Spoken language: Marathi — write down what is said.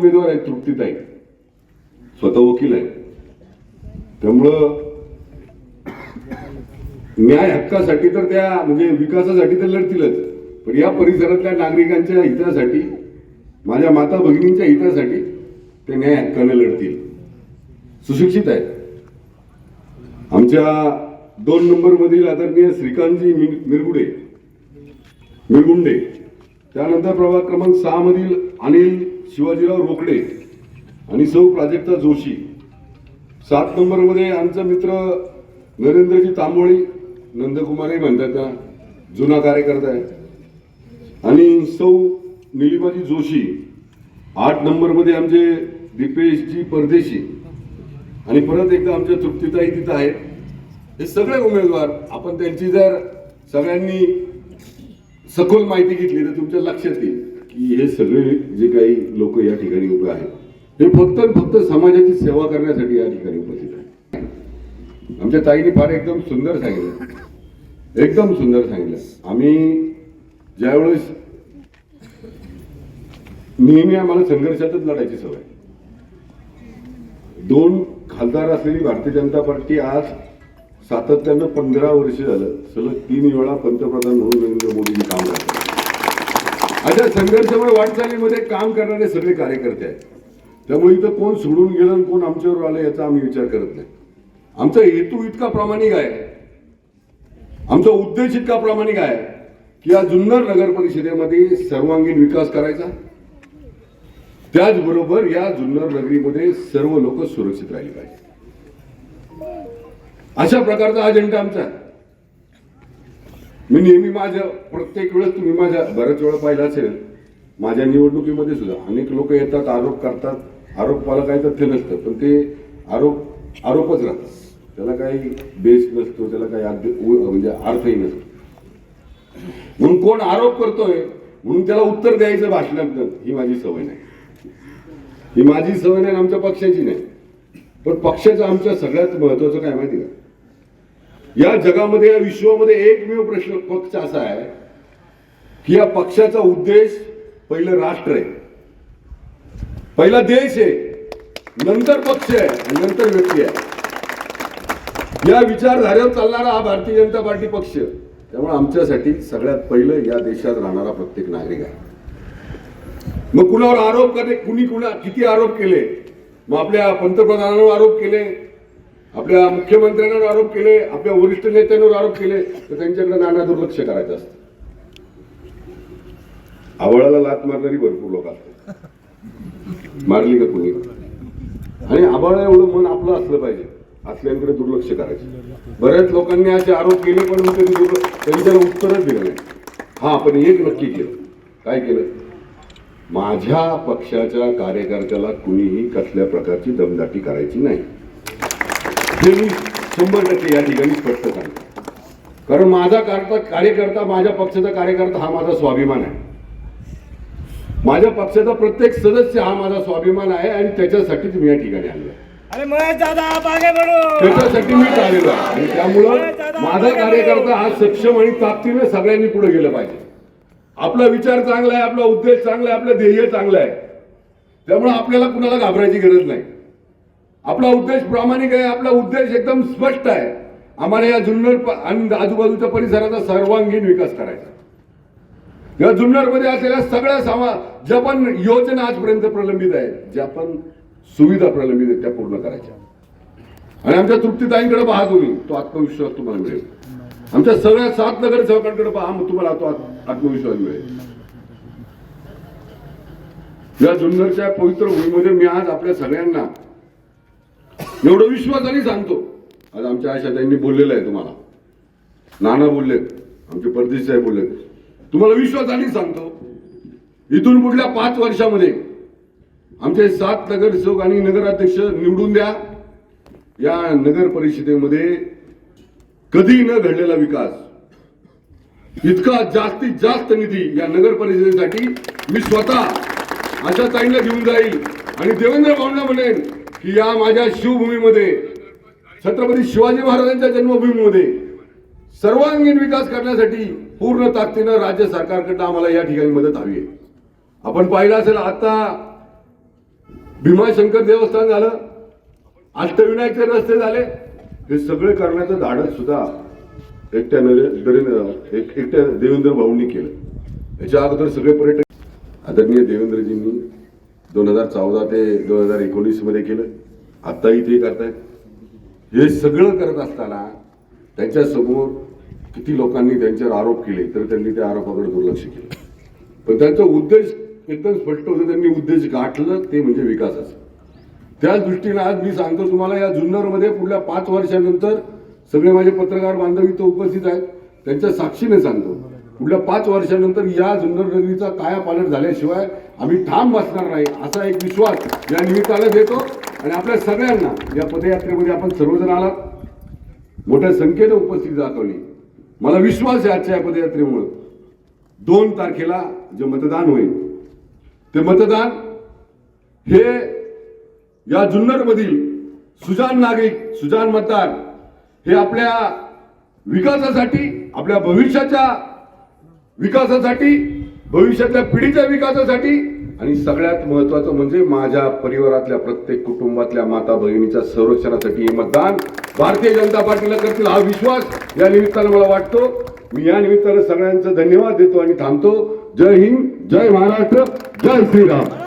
उमेदवार आहेत तृप्तीताई. स्वतः वकील आहे त्यामुळं न्याय हक्कासाठी तर त्या म्हणजे विकासासाठी तर लढतीलच. पण या परिसरातल्या नागरिकांच्या हितासाठी माझ्या माता भगिनींच्या हितासाठी ते न्याय हक्काने लढतील. सुशिक्षित आहेत. आमच्या दोन नंबर मधील आदरणीय श्रीकांतजी मिरगुडे मिरगुंडे. त्यानंतर प्रभाग क्रमांक सहा मधील अनिल शिवाजीराव रोकडे आणि सौ प्राजक्ता जोशी. सात नंबरमध्ये आमचा मित्र नरेंद्रजी तांबोळी नंदकुमारही म्हणतात का जुना कार्यकर्ता आहे. आणि सौ निलिमाजी जोशी आठ नंबरमध्ये आमचे दीपेशजी परदेशी. आणि परत एकदा आमच्या तृप्तीताई तिथं आहेत. हे सगळे उमेदवार आपण त्यांची जर सगळ्यांनी सखोल माहिती घेतली तर तुमच्या लक्षात येईल. की हे सगळे जे काही लोक या ठिकाणी उभे आहेत हे फक्त फक्त समाजाची सेवा करण्यासाठी या ठिकाणी उपस्थित आहेत. आमच्या ताईने फार एकदम सुंदर सांगितलं. एकदम सुंदर सांगितलं. आम्ही ज्यावेळेस नेहमी आम्हाला संघर्षातच लढायची सवय. दोन खासदार असलेली भारतीय जनता पार्टी आज सातत्यानं पंधरा वर्ष झालं. सलग तीन वेळा पंतप्रधान म्हणून नरेंद्र मोदी अशा संघर्षमुळे वाटचालीमध्ये काम करणारे सगळे कार्यकर्ते आहेत. त्यामुळे इथं कोण सोडून गेलं आणि कोण आमच्यावर आलं याचा आम्ही विचार करत नाही. आमचा हेतू इतका प्रामाणिक आहे. आमचा उद्देश इतका प्रामाणिक आहे की या जुन्नर नगर परिषदेमध्ये सर्वांगीण विकास करायचा. त्याचबरोबर या जुन्नर नगरीमध्ये सर्व लोक सुरक्षित राहिले पाहिजे. अशा प्रकारचा अजेंडा आमचा आहे. मी नेहमी माझ्या प्रत्येक वेळेस तुम्ही माझ्या बऱ्याच वेळा पाहिलं असेल माझ्या निवडणुकीमध्ये सुद्धा अनेक लोक येतात आरोप करतात. आरोपाला काही तथ्य नसतं पण ते आरोप आरोपच राहतात. त्याला काही बेस नसतो त्याला काही उ- म्हणजे अर्थही नसतो. म्हणून कोण आरोप करतोय म्हणून त्याला उत्तर द्यायचं भाषणात ही माझी सवय नाही. ही माझी सवय नाही आणि आमच्या पक्षाची नाही. पण पक्षाचं आमच्या सगळ्यात महत्वाचं काय माहिती का? या जगामध्ये या विश्वामध्ये एकमेव प्रश्न पक्ष असा आहे की या पक्षाचा उद्देश पहिलं राष्ट्र आहे. पहिला देश आहे नंतर पक्ष आहे आणि नंतर व्यक्ती आहे. या विचारधारेवर चालणारा हा भारतीय जनता पार्टी पक्ष त्यामुळे आमच्यासाठी सगळ्यात पहिलं या देशात राहणारा प्रत्येक नागरिक आहे. मग कुणावर आरोप करणे कुणी कुणा किती आरोप केले? मग आपल्या पंतप्रधानांवर आरोप केले आपल्या मुख्यमंत्र्यांवर आरोप केले आपल्या वरिष्ठ नेत्यांवर आरोप केले तर त्यांच्याकडे नाना दुर्लक्ष करायचं असतं. आवळाला लात मारणारी भरपूर लोक असतात. मारली का कुणी? आणि आबाळा एवढं मन आपलं असलं पाहिजे असल्यांकडे दुर्लक्ष करायचं. बऱ्याच लोकांनी असे आरोप केले पण त्यांनी दुर्ल- त्याला उत्तरच दिलं नाही. हा आपण एक नक्की केलं. काय केलं? माझ्या पक्षाच्या कार्यकर्त्याला कुणीही कसल्या प्रकारची दमदाटी करायची नाही. हे मी शंभर टक्के या ठिकाणी स्पष्ट सांगतो. कारण माझा करता कार्यकर्ता माझ्या पक्षाचा कार्यकर्ता हा माझा स्वाभिमान आहे. माझ्या पक्षाचा प्रत्येक सदस्य हा माझा स्वाभिमान आहे आणि त्याच्यासाठीच मी या ठिकाणी आलो आहे. अरे महेश दादा आप आगे बढ़ो त्याच्यासाठी मी आलेलो आहे. आणि त्यामुळं माझा कार्यकर्ता हा सक्षम आणि ताकदीने सगळ्यांनी पुढे गेलं पाहिजे. आपला विचार चांगला आहे आपला उद्देश चांगला आहे आपलं ध्येय चांगलं आहे. त्यामुळे आपल्याला कुणाला घाबरायची गरज नाही. आपला उद्देश प्रामाणिक आहे आपला उद्देश एकदम स्पष्ट आहे. आम्हाला या जुन्नर आणि आजूबाजूच्या परिसराचा सर्वांगीण विकास करायचा या जुन्नरमध्ये असलेल्या सगळ्या सामा ज्या पण योजना आजपर्यंत प्रलंबित आहेत ज्या पण सुविधा प्रलंबित आहेत त्या पूर्ण करायच्या. आणि आमच्या तृप्तीताईंकडे पहा तुम्ही तो आत्मविश्वास तुम्हाला मिळेल. आमच्या सगळ्या सात नगर सेवकांकडे पहा मग तुम्हाला तो आत्मविश्वास मिळेल. या जुन्नरच्या पवित्र भूमीमध्ये मी आज आपल्या सगळ्यांना एवढं विश्वासाने सांगतो. आज आमच्या आशाताईंनी बोललेलं आहे तुम्हाला. नाना बोललेत आमचे परदेश साहेब बोललेत. तुम्हाला विश्वासाने सांगतो इथून पुढल्या पाच वर्षामध्ये आमचे सात नगरसेवक आणि नगराध्यक्ष निवडून द्या. या नगर परिषदेमध्ये कधी न घडलेला विकास इतका जास्तीत जास्त निधी या नगर परिषदेसाठी मी स्वतः अशा ताईंना घेऊन जाईल आणि देवेंद्र भावना म्हणेन की या माझ्या शिवभूमीमध्ये छत्रपती शिवाजी महाराजांच्या जन्मभूमीमध्ये सर्वांगीण विकास करण्यासाठी पूर्ण ताकदीनं राज्य सरकारकडनं आम्हाला या ठिकाणी मदत हवी आहे. आपण पाहिलं असेल आता भीमाशंकर देवस्थान झालं अष्टविनायकचे रस्ते झाले हे सगळे करण्याचं धाडस सुद्धा एकट्या नरे- नरेंद्र एक- एकट्या देवेंद्र भाऊंनी केलं. याच्या अगोदर सगळे पर्यटक आदरणीय देवेंद्रजींनी दोन हजार चौदा ते दोन हजार एकोणीसमध्ये केलं. आत्ताही ते करतायत. हे सगळं करत असताना त्यांच्यासमोर किती लोकांनी त्यांच्यावर आरोप केले तर त्यांनी त्या आरोपाकडे दुर्लक्ष केलं. पण त्यांचा उद्देश एकदम स्पष्ट होतं. त्यांनी उद्देश गाठलं ते म्हणजे विकासाचं. त्याच दृष्टीने आज मी सांगतो तुम्हाला या जुन्नरमध्ये पुढल्या पाच वर्षानंतर सगळे माझे पत्रकार बांधव इथं उपस्थित आहेत. त्यांच्या साक्षीने सांगतो. पुढल्या पाच वर्षानंतर या जुन्नर नगरीचा कायापालट झाल्याशिवाय आम्ही ठाम बसणार नाही असा एक विश्वास या निमित्ताला देतो. आणि आपल्या सगळ्यांना या पदयात्रेमध्ये आपण सर्वजण आलात. मोठ्या संख्येनं उपस्थित दाखवली मला विश्वास आहे आजच्या या पदयात्रेमुळं. दोन तारखेला जे मतदान होईल ते मतदान हे या जुन्नरमधील सुजान नागरिक सुजान मतदार हे आपल्या विकासासाठी आपल्या भविष्याच्या विकासासाठी भविष्यातल्या पिढीच्या विकासासाठी आणि सगळ्यात महत्वाचं म्हणजे माझ्या परिवारातल्या प्रत्येक कुटुंबातल्या माता भगिनीच्या संरक्षणासाठी हे मतदान भारतीय जनता पार्टीला करतील हा विश्वास या निमित्तानं मला वाटतो. मी या निमित्तानं सगळ्यांचं धन्यवाद देतो आणि थांबतो. जय हिंद जय महाराष्ट्र जय श्रीराम.